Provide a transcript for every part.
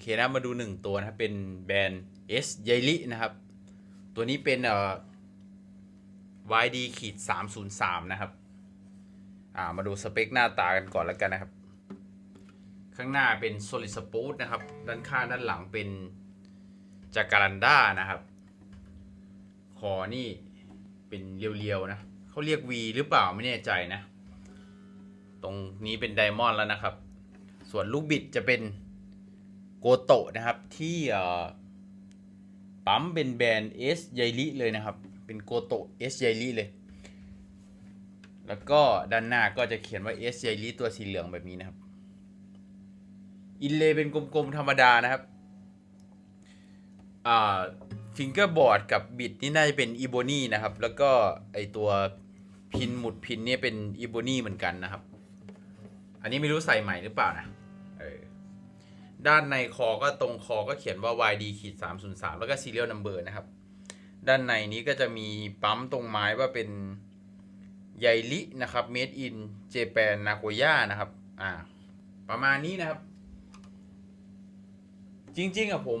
เคนะมาดูหนึ่งตัวนะครับ เป็นแบรนด์ S y a i l i นะครับ ตัวนี้เป็นเอ่อ YD ขีด303 นะครับ อ่า มาดูสเปคหน้าตากันก่อนแล้วกันนะครับ ข้างหน้าเป็น Solid Sport นะครับ ด้านข้างด้านหลังเป็นจากการันด้านะครับ คอนี่เป็นเรียวๆนะเขาเรียก V หรือเปล่าไม่แน่ใจนะ ตรงนี้เป็นไดมอนด์แล้วนะครับ ส่วนลูกบิดจะเป็น โกโตะนะครับที่ปั๊มเป็นแบรนด์ S y a i l i เลยนะครับ เป็นโกโตะ S y a i l i เลย แล้วก็ด้านหน้าก็จะเขียนว่า S y a i l i ตัวสีเหลืองแบบนี้นะครับ อินเลเป็นกลมๆธรรมดานะครับฟิงเกอร์บอร์ดกับบิดนี่น่าจะเป็นอีโบนี่นะครับ แล้วก็ไอตัวพินหมุดพินนี่เป็นอีโบนี่เหมือนกันนะครับ อันนี้ไม่รู้ใส่ใหม่หรือเปล่านะเออ ด้านในคอก็ตรงคอก็เขียนว่า YD ขีด303แล้วก็ serial number นะครับ ด้านในนี้ก็จะมีปั๊มตรงไม้ว่าเป็นไยลินะครับ made in Japan Nagoya นะครับ อ่า ประมาณนี้นะครับ จริงๆอะผม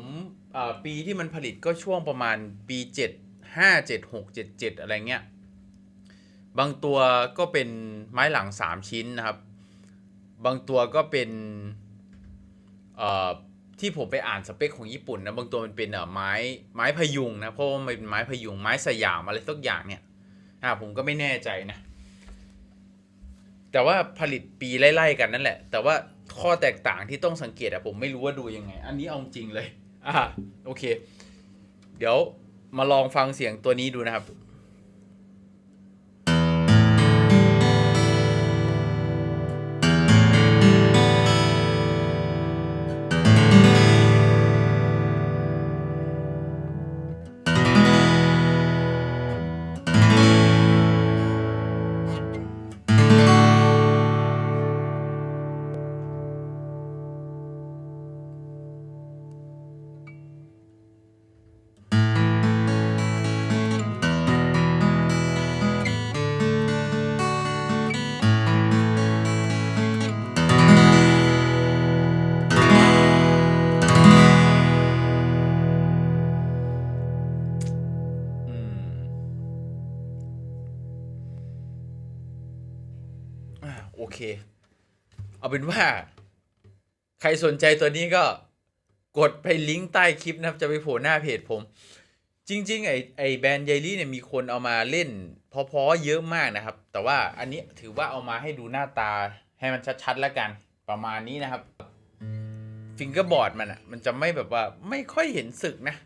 ปีที่มันผลิตก็ช่วงประมาณปี7 5 7 6 7 7อะไรเงี้ย บางตัวก็เป็นไม้หลัง3ชิ้นนะครับ บางตัวก็เป็น ที่ผมไปอ่านสเปคของญี่ปุ่นนะบางตัวมันเป็นเอ่อไม้ไม้พยุงนะเพราะว่ามันเป็นไม้พยุงไม้สยามอะไรสักอย่างเนี่ยอ่าผมก็ไม่แน่ใจนะแต่ว่าผลิตปีไล่ๆกันนั่นแหละ แต่ว่าข้อแตกต่างที่ต้องสังเกตอะผมไม่รู้ว่าดูยังไง อันนี้เอาจริงเลยอ่าโอเค เดี๋ยวมาลองฟังเสียงตัวนี้ดูนะครับ โอเค เอาเป็นว่า ใครสนใจตัวนี้ก็กดไปลิงก์ใต้คลิปนะครับ จะไปโผล่หน้าเพจผม จริง ๆ ไอไอแบรนด์ไยลี่เนี่ยมีคนเอามาเล่นพอๆเยอะมากนะครับ แต่ว่าอันนี้ถือว่าเอามาให้ดูหน้าตาให้มันชัดๆแล้วกัน ประมาณนี้นะครับฟิงเกอร์บอร์ดมันอะมันจะไม่แบบว่าไม่ค่อยเห็นสึกนะ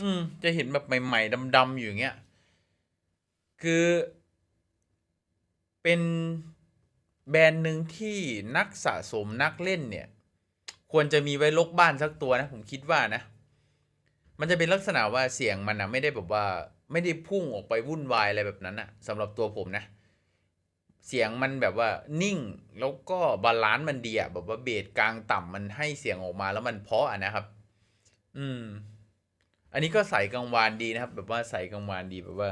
อืม จะเห็นแบบใหม่ๆดำๆอยู่อย่างเงี้ย คือเป็น แบรนด์หนึ่งที่นักสะสมนักเล่นเนี่ย ควรจะมีไว้ลกบ้านสักตัวนะ ผมคิดว่านะ มันจะเป็นลักษณะว่าเสียงมันนะไม่ได้แบบว่าไม่ได้พุ่งออกไปวุ่นวายอะไรแบบนั้นนะสำหรับตัวผมนะ เสียงมันแบบว่านิ่งแล้วก็บาลานซ์มันดีอะแบบว่าเบสกลางต่ำมันให้เสียงออกมาแล้วมันเพาะอะนะครับ อืม อันนี้ก็ใส่กังวานดีนะครับ แบบว่าใส่กังวานดีแบบว่า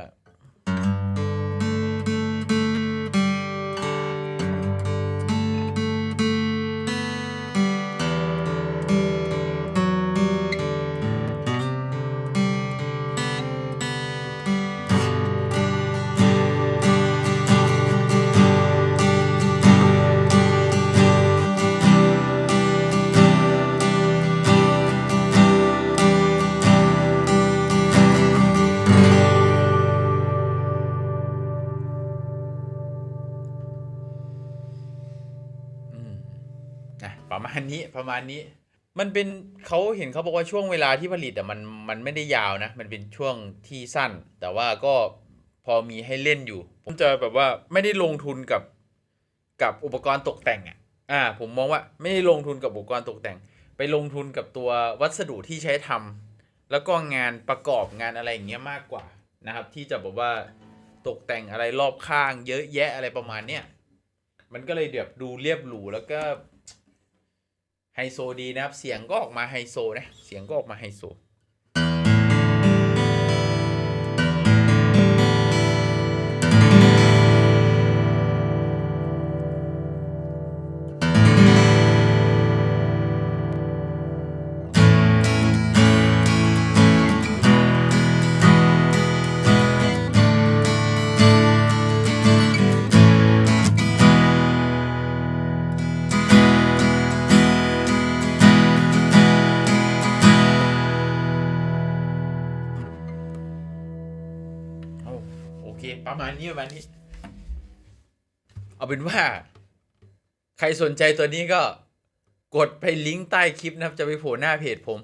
อะประมาณนี้ประมาณนี้ มันเป็นเขาเห็นเขาบอกว่าช่วงเวลาที่ผลิตอะมันมันไม่ได้ยาวนะ มันเป็นช่วงที่สั้น แต่ว่าก็พอมีให้เล่นอยู่ ผมจะแบบว่าไม่ได้ลงทุนกับกับอุปกรณ์ตกแต่งอะอ่าผมมองว่าไม่ได้ลงทุนกับอุปกรณ์ตกแต่ง ไปลงทุนกับตัววัสดุที่ใช้ทำแล้วก็งานประกอบงานอะไรอย่างเงี้ยมากกว่านะครับ ที่จะแบบว่าตกแต่งอะไรรอบข้าง เยอะแยะอะไรประมาณเนี้ยมันก็เลยแบบดูเรียบหรูแล้วก็ ไฮโซดีนะครับ เสียงก็ออกมาไฮโซนะ เสียงก็ออกมาไฮโซ ประมาณนี้ประมาณนี้ เอาเป็นว่า ใครสนใจตัวนี้ก็กดไปลิงก์ใต้คลิปนะครับ จะไปโผล่หน้าเพจผม